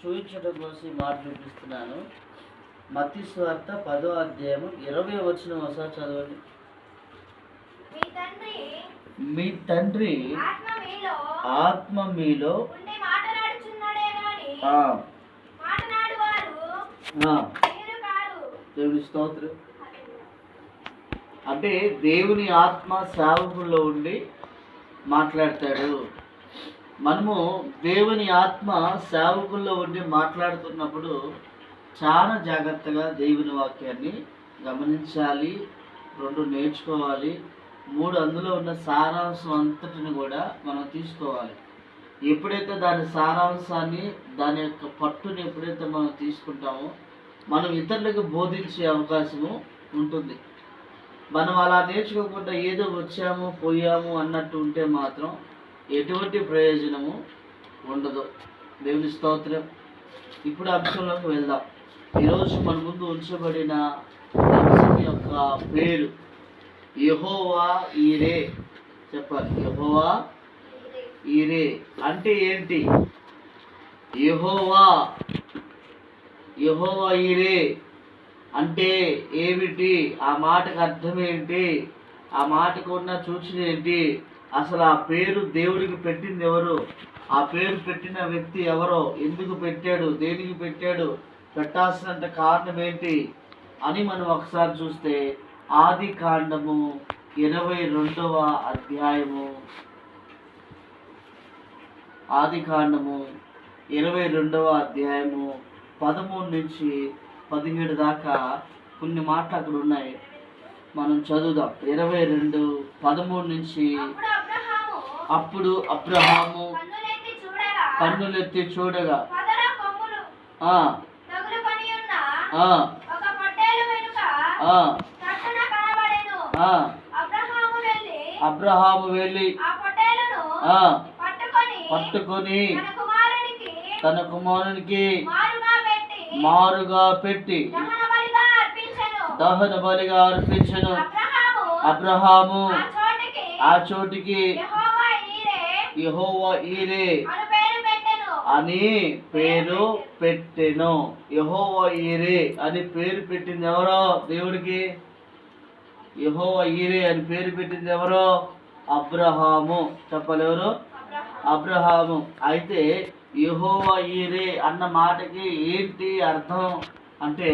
చూపించడం కోసం మాట చూపిస్తున్నాను. మత్తి స్వార్త పదో అధ్యాయము ఇరవై వచ్చిన ఒకసారి చదవండి. మీ తండ్రి ఆత్మ మీలో దేవుని స్తోత్రం. అంటే దేవుని ఆత్మ సేవకుల్లో ఉండి మాట్లాడతాడు. మనము దేవుని ఆత్మ సేవకుల్లో ఉండి మాట్లాడుతున్నప్పుడు చాలా జాగ్రత్తగా దేవుని వాక్యాన్ని గమనించాలి రెండు నేర్చుకోవాలి మూడు అందులో ఉన్న సారాంశం అంతటిని కూడా మనం తీసుకోవాలి. ఎప్పుడైతే దాని సారాంశాన్ని దాని యొక్క పట్టుని ఎప్పుడైతే మనం తీసుకుంటామో మనం ఇతరులకు బోధించే అవకాశము ఉంటుంది. మనం అలా నేర్చుకోకుండా ఏదో వచ్చాము పోయాము అన్నట్టు ఉంటే మాత్రం ఎటువంటి ప్రయోజనము ఉండదు. దేవుని స్తోత్రం. ఇప్పుడు అంశంలోకి వెళ్దాం. ఈరోజు మన ముందు ఉంచబడిన అంశం యొక్క పేరు యహోవా ఈరే. చెప్పాలి. యహోవా ఈరే. అంటే ఏంటి? యహోవా. యహోవా ఈరే. అంటే ఏమిటి? ఆ మాటకు అర్థం ఏంటి? ఆ మాటకు ఉన్న సూచన ఏంటి? అసలు ఆ పేరు దేవుడికి పెట్టింది ఎవరు? ఆ పేరు పెట్టిన వ్యక్తి ఎవరో? ఎందుకు పెట్టాడు? దేనికి పెట్టాడు? పెట్టాల్సినంత కారణం ఏంటి? అని మనం ఒకసారి చూస్తే ఆది కాండము ఇరవై రెండవ అధ్యాయము. ఆది కాండము ఇరవై రెండవ అధ్యాయము పదమూడు నుంచి పదిహేడు దాకా కొన్ని మాటలు అక్కడ ఉన్నాయి. మనం చదువుదాం. ఇరవై రెండు పదమూడు నుంచి అప్పుడు అబ్రహాము కన్నులెత్తి చూడగా. ఆ. ఆ. ఆ. ఆ. అబ్రహాము వెళ్ళి ఆ పట్టుకొని తన కుమారునికి మారుగా పెట్టి దహన బలిగా అర్పించెను. అబ్రహాము ఆ చోటికి యెహోవా ఈరే అను పేరు పెట్టెను. యహోవా ఈరే అని పేరు పెట్టింది ఎవరో దేవుడికి? యహోవా ఈరే అని పేరు పెట్టింది ఎవరో? అబ్రహాము. చెప్పాలి ఎవరు? అబ్రహాము. అబ్రహాము. అయితే యహోవా ఈరే అన్న మాటకి ఏంటి అర్థం? అంటే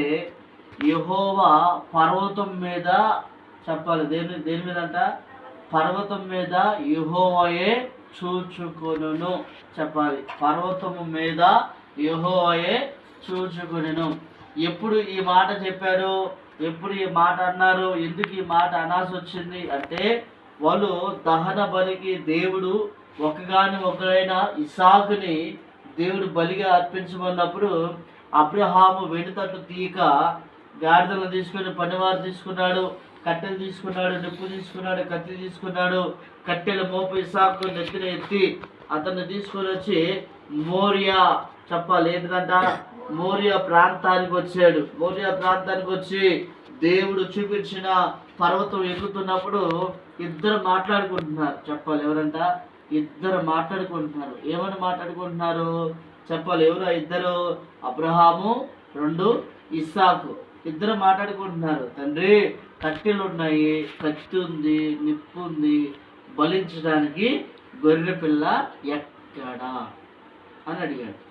యహోవా పర్వతం మీద చెప్పాలి. దేని దేని మీద అంట పర్వతం మీద యహోవయే చూచుకొనును. చెప్పాలి. పర్వతము మీద యహోయే చూచుకొనును. ఎప్పుడు ఈ మాట చెప్పారు? ఎప్పుడు ఈ మాట అన్నారు? ఎందుకు ఈ మాట అనాల్సి వచ్చింది అంటే వాళ్ళు దహన బలికి దేవుడు ఒకగాని ఒకడైన ఇసాకుని దేవుడు బలిగా అర్పించమన్నప్పుడు అబ్రహాము వెనుతట్టు తీయక గాడిదలను తీసుకొని పనివారు తీసుకున్నాడు. కట్టెలు తీసుకున్నాడు నిప్పు తీసుకున్నాడు కత్తి తీసుకున్నాడు కట్టెల మోపు ఇసాకు నెత్తిన ఎత్తి అతన్ని తీసుకొని వచ్చి మోరియా చెప్పాలి. ఏంటంట మోరియా ప్రాంతానికి వచ్చాడు. మోరియా ప్రాంతానికి వచ్చి దేవుడు చూపించిన పర్వతం ఎక్కుతున్నప్పుడు ఇద్దరు మాట్లాడుకుంటున్నారు. చెప్పాలి ఎవరంట? ఇద్దరు మాట్లాడుకుంటున్నారు. ఏమని మాట్లాడుకుంటున్నారు? చెప్పాలి ఎవరు ఇద్దరు? అబ్రహాము రెండు ఇస్సాకు ఇద్దరు మాట్లాడుకుంటున్నారు. తండ్రి కట్టెలు ఉన్నాయి కత్తి ఉంది నిప్పు ఉంది. బలించడానికి గొర్రె పిల్ల ఎక్కడా? అని అడిగాడు.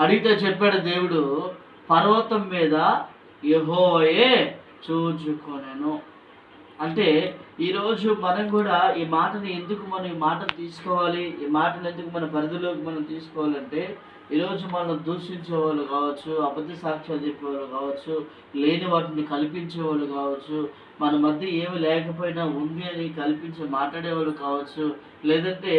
అడిగితే చెప్పాడు దేవుడు పర్వతం మీద యహోయే చూచుకొనెను. అంటే ఈరోజు మనం కూడా ఈ మాటని ఎందుకు మనం ఈ మాటను తీసుకోవాలి? ఈ మాటను ఎందుకు మన పరిధిలోకి మనం తీసుకోవాలంటే ఈరోజు మనం దూషించే వాళ్ళు కావచ్చు అబద్ధ సాక్ష్యాలు చెప్పేవాళ్ళు కావచ్చు లేని వాటిని కల్పించే వాళ్ళు కావచ్చు మన మధ్య ఏమి లేకపోయినా ఉంది అని కల్పించి మాట్లాడేవాళ్ళు కావచ్చు. లేదంటే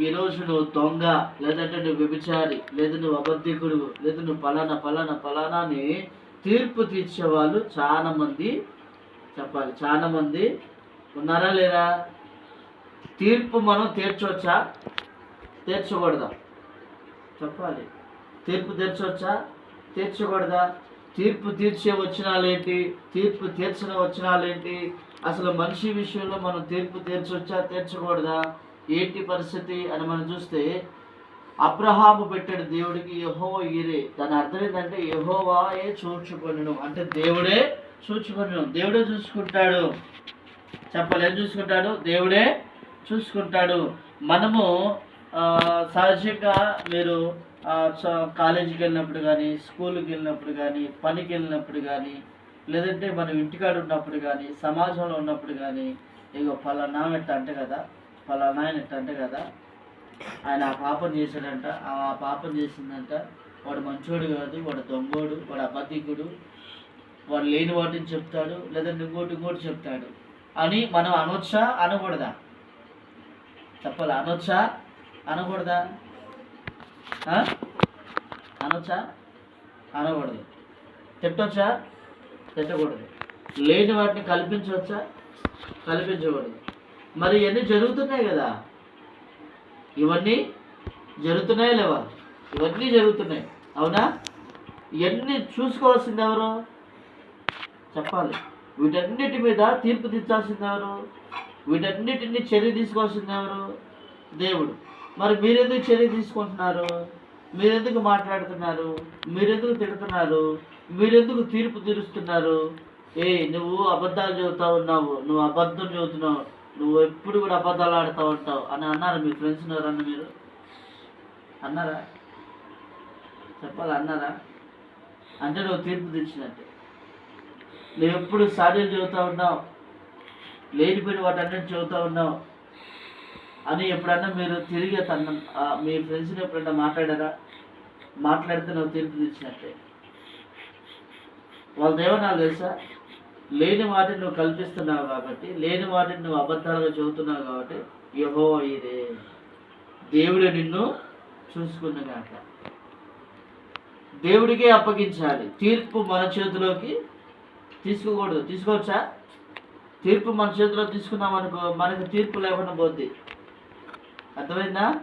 ఈరోజు నువ్వు దొంగ లేదంటే నువ్వు వ్యభిచారి లేదా నువ్వు అబద్ధికుడు లేదా నువ్వు పలానా పలానా పలానా అని తీర్పు తీర్చే వాళ్ళు చాలామంది చెప్పాలి. చాలా మంది ఉన్నారా లేరా తీర్పు మనం తీర్చవచ్చా తీర్చకూడదా? చెప్పాలి. తీర్పు తీర్చవచ్చా తీర్చకూడదా? తీర్పు తీర్చే వచ్చినాలేంటి? తీర్పు తీర్చిన వచ్చినాలేంటి? అసలు మనిషి విషయంలో మనం తీర్పు తీర్చవచ్చా తీర్చకూడదా? ఏంటి పరిస్థితి అని మనం చూస్తే అబ్రహాము పెట్టాడు దేవుడికి యహోవ ఈరే. దాని అర్థం ఏంటంటే యహోవాయే చూచుకొనను. అంటే దేవుడే చూచుకొనను దేవుడే చూసుకుంటాడు. చెప్పలేదు చూసుకుంటాడు? దేవుడే చూసుకుంటాడు. మనము సహజంగా మీరు కాలేజీకి వెళ్ళినప్పుడు కానీ స్కూల్కి వెళ్ళినప్పుడు కానీ పనికి వెళ్ళినప్పుడు కానీ లేదంటే మనం ఇంటికాడ ఉన్నప్పుడు కానీ సమాజంలో ఉన్నప్పుడు కానీ ఇగో పలానా ఎట్ట అంటే కదా పలానా ఆయన ఎట్ట అంటే కదా ఆయన ఆ పాపం చేశాడంట ఆ పాపం చేసిందంట వాడు మంచోడు కాదు వాడు దొంగోడు వాడు అబద్ధికుడు వాడు లేని వాటిని చెప్తాడు లేదంటే ఇంకోటి ఇంకోటి చెప్తాడు. అని మనం అనొచ్చా? అనకూడదా? చెప్పాలి? అనొచ్చా? అనకూడదా? అనొచ్చా? అనకూడదు. తిట్టొచ్చా? తిట్టకూడదు. లేని వాటిని కల్పించవచ్చా? కల్పించకూడదు. మరి ఇవన్నీ జరుగుతున్నాయి కదా. ఇవన్నీ జరుగుతున్నాయా లేవా? ఇవన్నీ జరుగుతున్నాయి. అవునా? ఇవన్నీ చూసుకోవాల్సింది ఎవరు? చెప్పాలి. వీటన్నిటి మీద తీర్పు తీర్చాల్సింది ఎవరు? వీటన్నిటిని చర్య తీసుకోవాల్సింది ఎవరు? దేవుడు. మరి మీరెందుకు చర్య తీసుకుంటున్నారు? మీరెందుకు మాట్లాడుతున్నారు? మీరెందుకు తిడుతున్నారు? మీరెందుకు తీర్పు తీరుస్తున్నారు? ఏ నువ్వు అబద్ధాలు చెబుతా ఉన్నావు. నువ్వు అబద్ధం చెబుతున్నావు. నువ్వు ఎప్పుడు కూడా అబద్ధాలు ఆడుతూ ఉంటావు అని అన్నారు మీ ఫ్రెండ్స్ ఎవరన్నా మీరు? అన్నారా? చెప్పాలి? అన్నారా? అంటే నువ్వు తీర్పు తెచ్చినట్టే నువ్వు ఎప్పుడు సాధ్యం చదువుతూ ఉన్నావు? లేనిపోయిన వాటన్నిటి చదువుతూ ఉన్నావు? అని ఎప్పుడన్నా మీరు తిరిగి తన మీ ఫ్రెండ్స్ని ఎప్పుడన్నా మాట్లాడారా? మాట్లాడితే నువ్వు తీర్పు తెచ్చినట్టే వాళ్ళ దేవనాలు తెలుసా? లేని వాటిని నువ్వు కల్పిస్తున్నావు కాబట్టి లేని వాటిని నువ్వు అబద్ధాలుగా చెబుతున్నావు కాబట్టి యహో ఇదే దేవుడు నిన్ను చూసుకున్నగాక దేవుడికే అప్పగించాలి. తీర్పు మన చేతిలోకి తీసుకోకూడదు. తీసుకోవచ్చా? తీర్పు మన చేతిలో తీసుకున్నాం అనుకో మనకు తీర్పు లేకుండా పోద్ది. అర్థమైందా?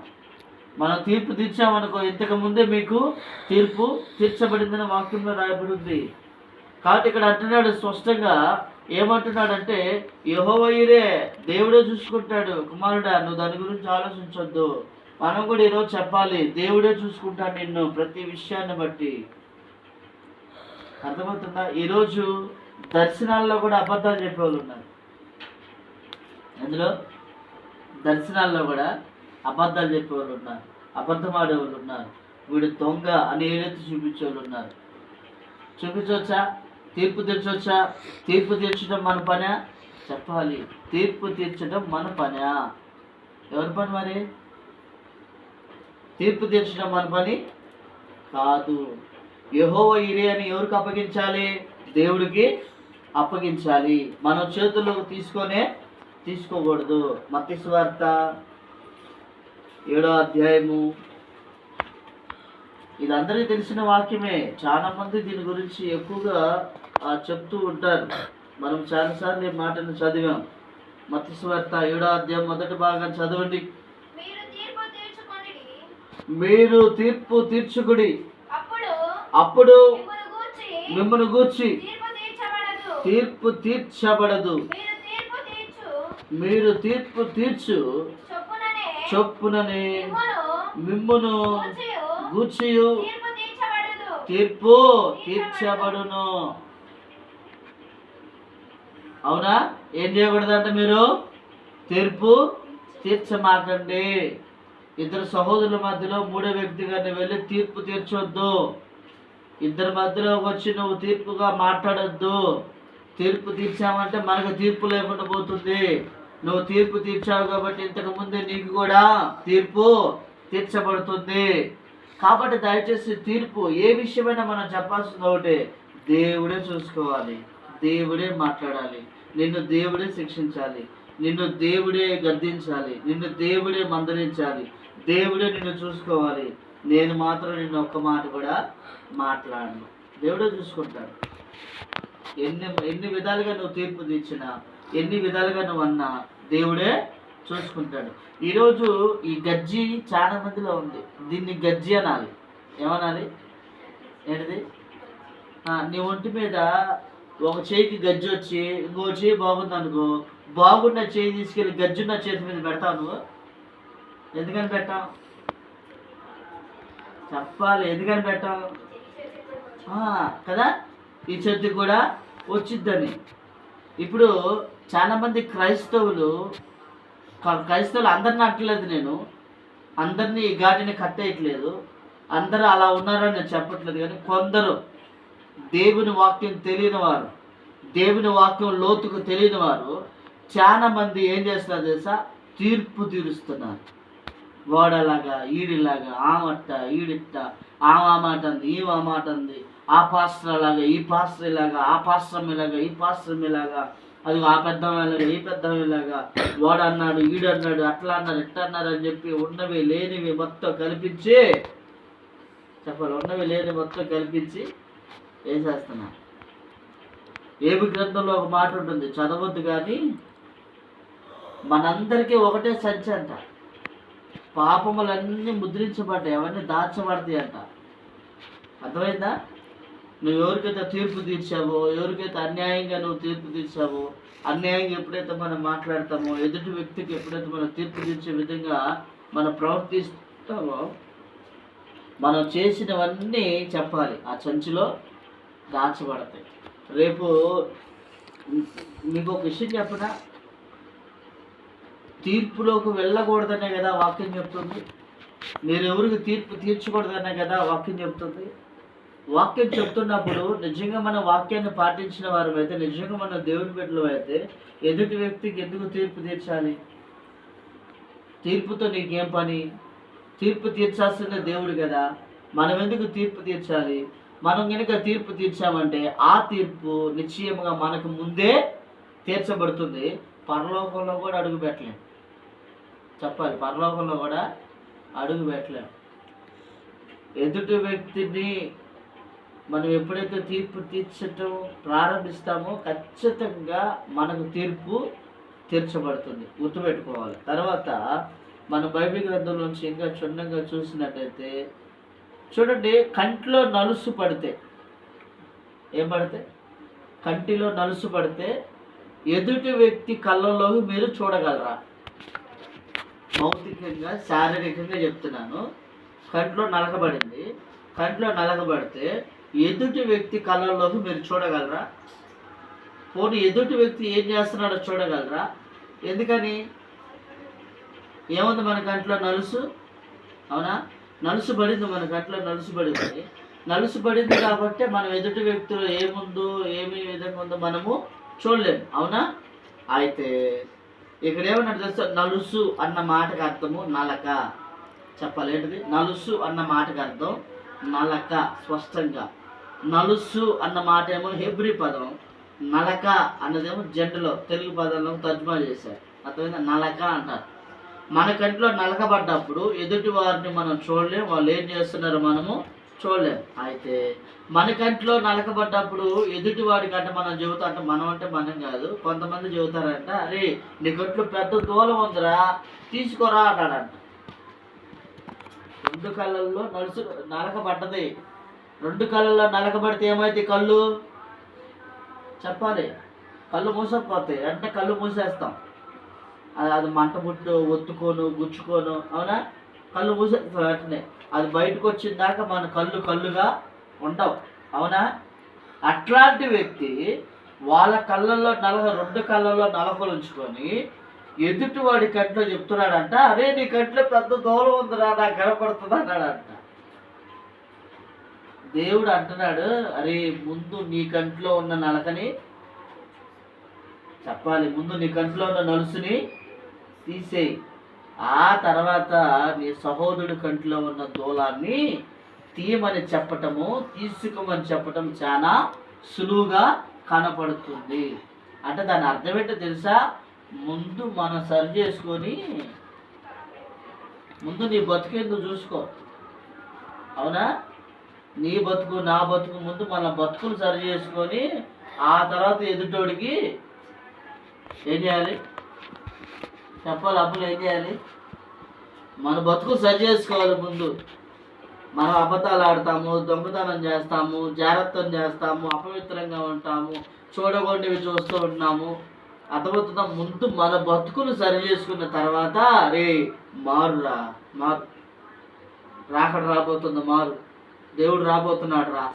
మనం తీర్పు తీర్చామనుకో ఇంతకు ముందే మీకు తీర్పు తీర్చబడిందని వాక్యంలో రాయబడింది కాబట్టి ఇక్కడ అంటున్నాడు స్పష్టంగా ఏమంటున్నాడంటే యహోవయ్యరే దేవుడే చూసుకుంటాడు. కుమారుడా నువ్వు దాని గురించి ఆలోచించొద్దు. మనం కూడా ఈరోజు చెప్పాలి దేవుడే చూసుకుంటాడు నిన్ను ప్రతి విషయాన్ని బట్టి. అర్థమవుతుందా? ఈరోజు దర్శనాల్లో కూడా అబద్ధాలు చెప్పేవాళ్ళు ఉన్నారు. అందులో దర్శనాల్లో కూడా అబద్ధాలు చెప్పేవాళ్ళు ఉన్నారు. అబద్ధం ఆడేవాళ్ళు ఉన్నారు. వీడు దొంగ అని ఏదైతే చూపించేవాళ్ళు ఉన్నారు. చూపించవచ్చా? తీర్పు తీర్చవచ్చా? తీర్పు తీర్చడం మన పనే? చెప్పాలి. తీర్పు తీర్చడం మన పనే. ఎవరి పని మరి? తీర్పు తీర్చడం మన పని? కాదు. యెహోవా ఇరే అని ఎవరికి అప్పగించాలి? దేవుడికి అప్పగించాలి. మనం చేతుల్లోకి తీసుకొనే తీసుకోకూడదు. మత్తి వార్త ఏడో అధ్యాయము. ఇది అందరికీ తెలిసిన వాక్యమే. చాలా మంది దీని గురించి ఎక్కువగా చెప్తూ ఉంటారు. మనం చాలాసార్లు ఈ మాటను చదివాం. మత్తి వార్త ఏడో అధ్యాయం మొదటి భాగం చదవండి. మీరు తీర్పు తీర్చుకుడి. అప్పుడు మిమ్మల్ని గూర్చి తీర్పు తీర్చబడదు. మీరు తీర్పు తీర్చు. చొప్పుననే మిమ్మును గూర్చియు. తీర్పు తీర్చబడును. అవునా? ఏం చేయకూడదంట మీరు? తీర్పు తీర్చమాకండి. ఇద్దరు సహోదరుల మధ్యలో మూడో వ్యక్తిగా వెళ్ళి తీర్పు తీర్చొద్దు. ఇద్దరి మధ్యలో వచ్చి నువ్వు తీర్పుగా మాట్లాడొద్దు. తీర్పు తీర్చామంటే మనకు తీర్పు లేకుండా పోతుంది. నువ్వు తీర్పు తీర్చావు కాబట్టి ఇంతకు ముందే నీకు కూడా తీర్పు తీర్చబడుతుంది. కాబట్టి దయచేసి తీర్పు ఏ విషయమైనా మనం చెప్పాల్సింది ఒకటే దేవుడే చూసుకోవాలి. దేవుడే మాట్లాడాలి. నిన్ను దేవుడే శిక్షించాలి. నిన్ను దేవుడే గద్దించాలి. నిన్ను దేవుడే మందరించాలి దేవుడే నిన్ను చూసుకోవాలి. నేను మాత్రం నిన్ను ఒక్క మాట కూడా మాట్లాడను. దేవుడే చూసుకుంటాడు. ఎన్ని ఎన్ని విధాలుగా నువ్వు తీర్పు తీర్చినా ఎన్ని విధాలుగా నువ్వు అన్నా దేవుడే చూసుకుంటాడు. ఈరోజు ఈ గజ్జి చాలా మందిలో ఉంది. దీన్ని గజ్జి అనాలి. ఏమనాలి? ఏంటిది? నీ ఒంటి మీద ఒక చేయికి గజ్జి వచ్చి ఇంకో చేయి బాగుంది అనుకో బాగున్న చేయి తీసుకెళ్ళి గజ్జున్న చేతి మీద పెడతావు నువ్వు? ఎందుకని పెట్టావు? చెప్పాలి. ఎందుకని పెట్టాం కదా? ఈ చెట్టు కూడా వచ్చిద్దని. ఇప్పుడు చాలామంది క్రైస్తవులు క్రైస్తవులు అందరిని అంటలేదు నేను. అందరినీ ఈ ఘాటిని కట్టేయట్లేదు. అందరూ అలా ఉన్నారని నేను చెప్పట్లేదు. కానీ కొందరు దేవుని వాక్యం తెలియని వారు దేవుని వాక్యం లోతుకు తెలియని వారు చాలా మంది ఏం చేస్తున్నారు తెలుసా? తీర్పు తీరుస్తున్నారు. గోడలాగా ఈడిలాగా ఆమట్ట ఈడిట్ట ఆమె ఆ మాట అంది ఈ మాట అంది ఆ పాస్త్రలాగా ఈ పాస్త్ర ఇలాగా ఆ పాస్త్రం ఇలాగా ఈ పాస్త్రం ఇలాగా అది ఆ పెద్ద ఈ పెద్ద ఇలాగా ఈడన్నాడు అన్నాడు అట్లా అన్నారు ఇట్లా అన్నారు అని చెప్పి ఉన్నవి లేనివి మొత్తం కల్పించి చెప్పాలి? ఉన్నవి లేని మొత్తం కల్పించి వేసేస్తున్నారు ఏమి గ్రంథంలో ఒక మాట ఉంటుంది చదవద్దు కానీ మనందరికీ ఒకటే సంచి అంట పాపములన్నీ ముద్రించబడ్డాయి అవన్నీ దాచబడతాయి అంట అర్థమైందా? నువ్వు ఎవరికైతే తీర్పు తీర్చావో ఎవరికైతే అన్యాయంగా నువ్వు తీర్పు తీర్చావో అన్యాయంగా ఎప్పుడైతే మనం మాట్లాడతామో ఎదుటి వ్యక్తికి ఎప్పుడైతే మనం తీర్పు తీర్చే విధంగా మనం ప్రవర్తిస్తామో మనం చేసినవన్నీ చెప్పాలి. ఆ సంచిలో దాచబడతాయి. రేపు మీకు ఒక విషయం చెప్పనా? తీర్పులోకి వెళ్ళకూడదనే కదా వాక్యం చెప్తుంది. మీరు ఎవరికి తీర్పు తీర్చకూడదనే కదా వాక్యం చెప్తుంది. వాక్యం చెప్తున్నప్పుడు నిజంగా మన వాక్యాన్ని పాటించిన వారు అయితే నిజంగా మన దేవుని బిడ్డలు అయితే ఎదుటి వ్యక్తికి ఎందుకు తీర్పు తీర్చాలి? తీర్పుతో నీకేం పని? తీర్పు తీర్చాల్సిన దేవుడు కదా. మనం ఎందుకు తీర్పు తీర్చాలి? మనం కనుక తీర్పు తీర్చామంటే ఆ తీర్పు నిశ్చయముగా మనకు ముందే తీర్చబడుతుంది. పరలోకంలో కూడా అడుగుపెట్టలేదు చెప్పాలి. పరలోకంలో కూడా అడుగు పెట్టలేము ఎదుటి వ్యక్తిని మనం ఎప్పుడైతే తీర్పు తీర్చటం ప్రారంభిస్తామో ఖచ్చితంగా మనకు తీర్పు తీర్చబడుతుంది. గుర్తుపెట్టుకోవాలి. తర్వాత మన బైబిల్ గ్రంథంలోంచి ఇంకా క్షుణ్ణంగా చూసినట్టయితే చూడండి కంటిలో నలుసు పడితే ఏం పడితే? కంటిలో నలుసు పడితే ఎదుటి వ్యక్తి కళ్ళలోకి మీరు చూడగలరా? భౌతికంగా శారీరకంగా చెప్తున్నాను. కంట్లో నలకబడింది. కంట్లో నలకబడితే ఎదుటి వ్యక్తి కళ్ళల్లోకి మీరు చూడగలరా? పోనీ ఎదుటి వ్యక్తి ఏం చేస్తున్నాడో చూడగలరా? ఎందుకని? ఏముంది మన కంట్లో నలుసు? అవునా? నలుసు పడింది మన కంట్లో నలుసు పడింది. నలుసు పడింది కాబట్టి మనం ఎదుటి వ్యక్తులు ఏముందో ఏమి విధంగా ఉందో మనము చూడలేము. అవునా? అయితే ఇక్కడ ఏమన్నాడు తెలుసా నలుసు అన్న మాటకు అర్థము నలక. చెప్పలేంటిది? నలుసు అన్న మాటకు అర్థం నలక స్పష్టంగా. నలుసు అన్న మాట ఏమో హెబ్రి పదం నలక అన్నదేమో జెండలో తెలుగు పదంలో తర్జుమా చేశారు. అర్థమైందా? నలక అంటారు. మన కంట్లో నలకబడ్డప్పుడు ఎదుటి వారిని మనం చూడలేం వాళ్ళు ఏం చేస్తున్నారు మనము చూడలేం అయితే మన కంట్లో నలకబడ్డప్పుడు ఎదుటి వాడి కంటే మనం చెబుతా అంటే మనం అంటే మనం కాదు. కొంతమంది చెబుతారంట అరే నీ కంట్లో పెద్ద దూలం ఉందిరా తీసుకోరా అన్నాడంట రెండు కళ్ళల్లో నలుసు నలకబడ్డది. రెండు కళ్ళల్లో నలకబడితే ఏమైతే కళ్ళు? చెప్పాలి. కళ్ళు మూసకపోతాయి. అంటే కళ్ళు మూసేస్తాం. అది అది మంట ముట్టు ఒత్తుకోను గుచ్చుకోను. అవునా? కళ్ళు మూసేస్తాం వెంటనే. అది బయటకు వచ్చిన దాకా మన కళ్ళు కళ్ళుగా ఉండవు. అవునా? అట్లాంటి వ్యక్తి వాళ్ళ కళ్ళల్లో నలగ రెండు కళ్ళల్లో నలకలు ఉంచుకొని ఎదుటి వాడి కంట్లో చెప్తున్నాడంట అరే నీ కంట్లో పెద్ద దూరం ఉందిరా నాకు కనపడుతుంది అన్నాడంట. దేవుడు అంటున్నాడు అరే ముందు నీ కంట్లో ఉన్న నలకని చెప్పాలి. ముందు నీ కంట్లో ఉన్న నలుసుని తీసేయి. ఆ తర్వాత నీ సహోదరుడి కంటిలో ఉన్న దూలాన్ని తీయమని చెప్పటము తీసుకోమని చెప్పటం చాలా సులువుగా కనపడుతుంది. అంటే దాని అర్థం ఏంటో తెలుసా? ముందు మనం సరి చేసుకొని ముందు నీ బతుకేందు చూసుకో. అవునా? నీ బతుకు నా బతుకు ముందు మన బతుకులు సరి చేసుకొని ఆ తర్వాత ఎదుటోడికి ఏం చేయాలి? చెప్పాలి అప్పులు ఏం చేయాలి? మన బతుకు సరి చేసుకోవాలి ముందు. మనం అబద్ధాలు ఆడతాము దొంగతనం చేస్తాము జాగ్రత్తం చేస్తాము అపవిత్రంగా ఉంటాము చూడగొండివి చూస్తూ ఉంటాము అర్థమవుతుందా? ముందు మన బతుకులు సరి చేసుకున్న తర్వాత రే మారురా మారు. రాకడ రాబోతుంది మారు. దేవుడు రాబోతున్నాడు రా.